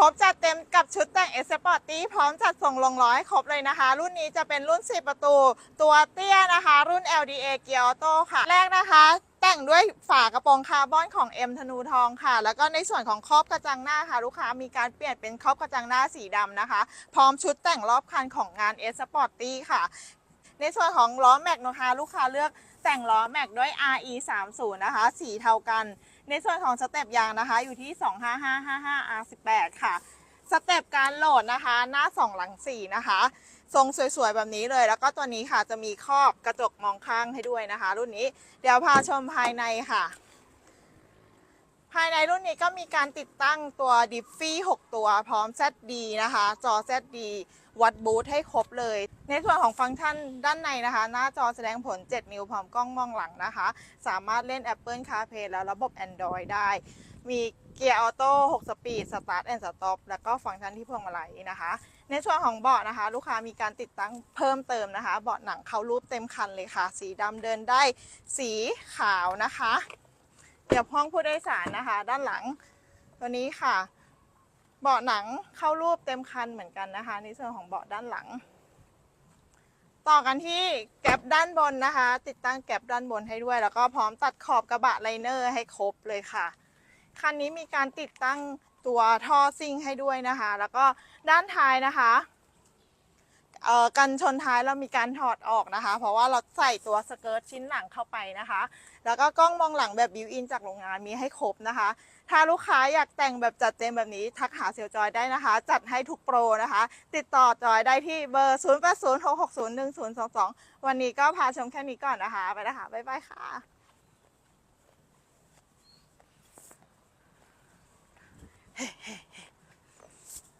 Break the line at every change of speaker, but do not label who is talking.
รบจัดเต็มกับชุดแต่งเอสปอร์ตี้พร้อมจัดส่งลงร้อยครบเลยนะคะ รุ่นนี้จะเป็นรุ่น10ประตู ตัวเตี้ยนะคะ รุ่น LDA เกียร์ออโต้ค่ะ แรกนะคะแต่งด้วยฝากระโปรงคาร์บอนของ M ธนูทองค่ะ แล้วก็ในส่วนของครอบกระจังหน้าค่ะ ลูกค้ามีการเปลี่ยนเป็นครอบกระจังหน้าสีดำนะคะ พร้อมชุดแต่งรอบคันของงานเอสปอร์ตี้ค่ะ ในส่วนของล้อแม็กนะคะลูกค้าเลือกแต่งล้อแม็กด้วย RE 3 0นะคะ สีเทากัน ในส่วนของสเต็ปยางนะคะ อยู่ที่ 25555 R18 ค่ะ สเต็ปการโหลดนะคะ หน้า 2 หลัง 4 นะคะ ทรงสวยๆ แบบนี้เลย แล้วก็ตัวนี้ค่ะจะมีครอบกระจกมองข้างให้ด้วยนะคะ รุ่นนี้ เดี๋ยวพาชมภายในค่ะ รุ่นนี้ก็มีการติดตั้งตัวดิฟฟี่ 6 ตัวพร้อม ZD นะคะ จอ ZD วัดบูทให้ครบเลย ในส่วนของฟังก์ชันด้านในนะคะ หน้าจอแสดงผล 7 นิ้วพร้อมกล้องมองหลังนะคะ สามารถเล่น Apple CarPlay แล้วระบบ Android ได้ มีเกียร์ออโต้ 6 สปีด สตาร์ทแอนด์สต็อป แล้วก็ฟังก์ชันที่พวงมาลัยนะคะ ในส่วนของเบาะนะคะ ลูกค้ามีการติดตั้งเพิ่มเติมนะคะ เบาะหนังเขารูปเต็มคันเลยค่ะ สีดำเดินได้ สีขาวนะคะ เดี๋ยวห้องผู้โดยสารนะคะ ด้านหลังตัวนี้ค่ะ เบาะหนังเข้ารูปเต็มคันเหมือนกันนะคะในส่วนของเบาะด้านหลัง ต่อกันที่แก็บด้านบนนะคะ ติดตั้งแก็บด้านบนให้ด้วย แล้วก็พร้อมตัดขอบกระบะไลเนอร์ให้ครบเลยค่ะคันนี้มีการติดตั้งตัวท่อซิ่งให้ด้วยนะคะ แล้วก็ด้านท้ายนะคะ เอ่อกันชนท้ายเรามีการถอดออกนะคะ เพราะว่าเราใส่ตัวสเกิร์ตชิ้นหลังเข้าไปนะคะ แล้วก็กล้องมองหลังแบบบิวอินจากโรงงานมีให้ครบนะคะ ถ้าลูกค้าอยากแต่งแบบจัดเต็มแบบนี้ทักหาเซลลจอยได้นะคะ จัดให้ทุกโปรนะคะ ติดต่อจอยได้ที่เบอร์ 0 8 0 6 6 0 1 0 2 2 วันนี้ก็พาชมแค่นี้ก่อนนะคะ ไปแล้วค่ะบ๊ายบายค่ะ